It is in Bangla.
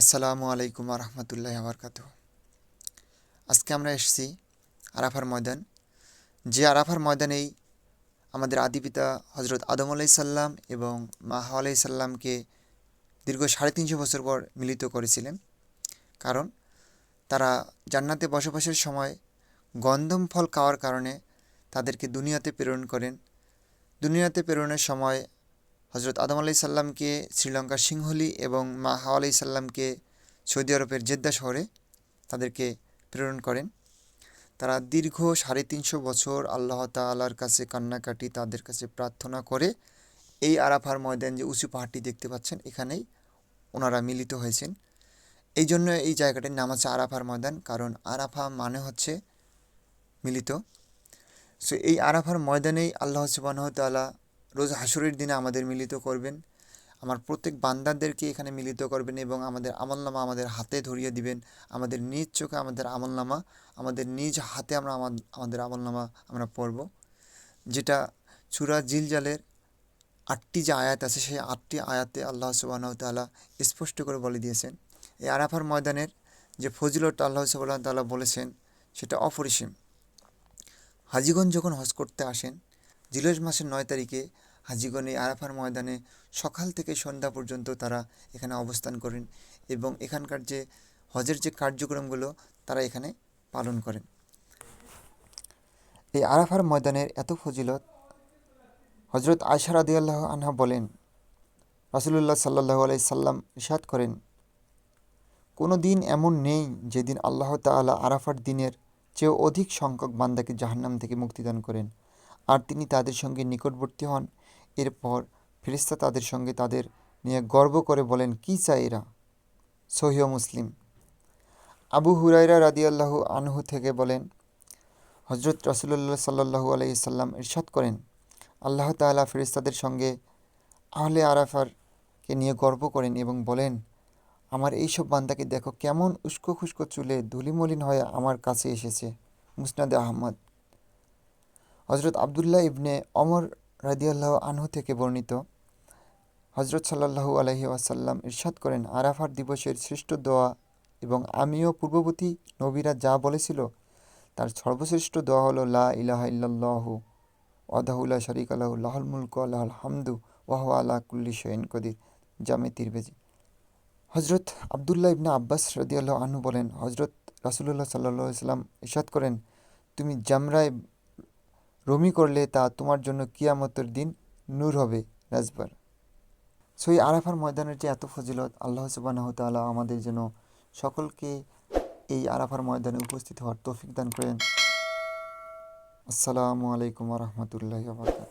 আসসালামু আলাইকুম রহমতুল্লাহ আবরকাত আজকে আমরা এসেছি আরাফার ময়দান। যে আরাফার ময়দানেই আমাদের আদি পিতা হজরত আদম আলাই সাল্লাম এবং মা হাওয়া আলাই সাল্লামকে দীর্ঘ সাড়ে তিনশো বছর পর মিলিত করেছিলেন। কারণ তারা জান্নাতে বসবাসের সময় গন্ধম ফল খাওয়ার কারণে তাদেরকে দুনিয়াতে প্রেরণ করেন। দুনিয়াতে প্রেরণের সময় হজরত আদম আলাই সাল্লামকে শ্রীলঙ্কার সিংহলি এবং মা হাওয়া আলাই সাল্লামকে সৌদি আরবের জেদ্দা শহরে তাদেরকে প্রেরণ করেন। তারা দীর্ঘ সাড়ে তিনশো বছর আল্লাহ তালার কাছে কান্নাকাটি তাদের কাছে প্রার্থনা করে এই আরাফার ময়দান যে উঁচু পাহাড়টি দেখতে পাচ্ছেন, এখানেই ওনারা মিলিত হয়েছেন। এই জন্য এই জায়গাটির নাম হচ্ছে আরাফার ময়দান, কারণ আরাফা মানে হচ্ছে মিলিত। সো এই আরাফার ময়দানেই আল্লাহ সুবাহতালা রোজ হাসুরের দিনে আমাদের মিলিত করবেন। আমার প্রত্যেক বান্দারদেরকে এখানে মিলিত করবেন এবং আমাদের আমলনামা আমাদের হাতে ধরিয়ে দিবেন। আমাদের নিজ চোখে আমাদের আমলনামা, আমাদের নিজ হাতে আমরা আমাদের আমলনামা আমরা পড়ব। যেটা চূড়া জিলজালের আটটি যে আয়াত আছে, সেই আটটি আয়াতে আল্লাহ সুবাহতাল্লাহ স্পষ্ট করে বলে দিয়েছেন। এই আরাফার ময়দানের যে ফজিলত আল্লাহ সুবাহ তাল্লাহ বলেছেন, সেটা অপরিসীম। হাজিগঞ্জ যখন হজ করতে আসেন জিলজ মাসের নয় তারিখে হাজিগণ আরাফার ময়দানে সকাল থেকে সন্ধ্যা পর্যন্ত তারা এখানে অবস্থান করেন এবং এখানকার যে হজের যে কার্যক্রমগুলো তারা এখানে পালন করেন। এই আরাফার ময়দানের এত ফজিলত হজরত আয়সার আদিয়াল্লাহ আনহা বলেন, রাসুলুল্লাহ সাল্লাহ আলাই সাল্লাম ইসাদ করেন, কোনো দিন এমন নেই যেদিন আল্লাহ তালা আরাফার দিনের চেয়েও অধিক সংখ্যক বান্দাকে জাহান্নাম থেকে মুক্তিদান করেন। আর তিনি তাদের সঙ্গে নিকটবর্তী হন। এরপর ফেরিস্তা তাদের সঙ্গে তাদের নিয়ে গর্ব করে বলেন, কি চাই এরা? সহিহ মুসলিম। আবু হুরাইরা রাদিয়াল্লাহ আনহু থেকে বলেন হজরত রসুল্লাহ সাল্লাহু আলাইসাল্লাম ইরশাদ করেন। আল্লাহ তালা ফেরিস্তাদের সঙ্গে আহলে আরাফারকে নিয়ে গর্ব করেন এবং বলেন, আমার এইসব বান্দাকে দেখো কেমন উস্কো খুস্কো চুলে ধুলিমলিন হয়ে আমার কাছে এসেছে। মুসনাদে আহমদ। হজরত আবদুল্লাহ ইবনে অমর রাদিয়াল্লাহ আনহু থেকে বর্ণিত। হজরত সাল্লাহু আলহি আসাল্লাম ইরশাদ করেন, আরাফার দিবসের শ্রেষ্ঠ দোয়া এবং আমিও পূর্ববর্তী নবীরা যা বলেছিল, তার সর্বশ্রেষ্ঠ দোয়া হলো, লা ইলাহা ইল্লাল্লাহু ওয়াদাহুল্লাহ শরিক আল্লাহ লাহুল মুলক আল্লাহ হামদু ওয়াহ আল্লাহ কুল্লি শৈন কদির, জামে তিরবেজি হজরত আবদুল্লাহ ইবনা আব্বাস রদিয়াল্লাহ আনহু বলেন হজরত রাসুল্লাহ সাল্লাহ ইসলাম ইরশাদ করেন, তুমি জামরায় রমি করলে তা তোমার জন্য কিয়ামতের দিন নূর হবে, রাজবার। সো এই আরাফার ময়দানের যে এত ফজিলত, আল্লাহ সুবাহ তালা আমাদের যেন সকলকে এই আরাফার ময়দানে উপস্থিত হওয়ার তৌফিক দান করেন। আসসালামু আলাইকুম রহমতুল্লাহ বারকাত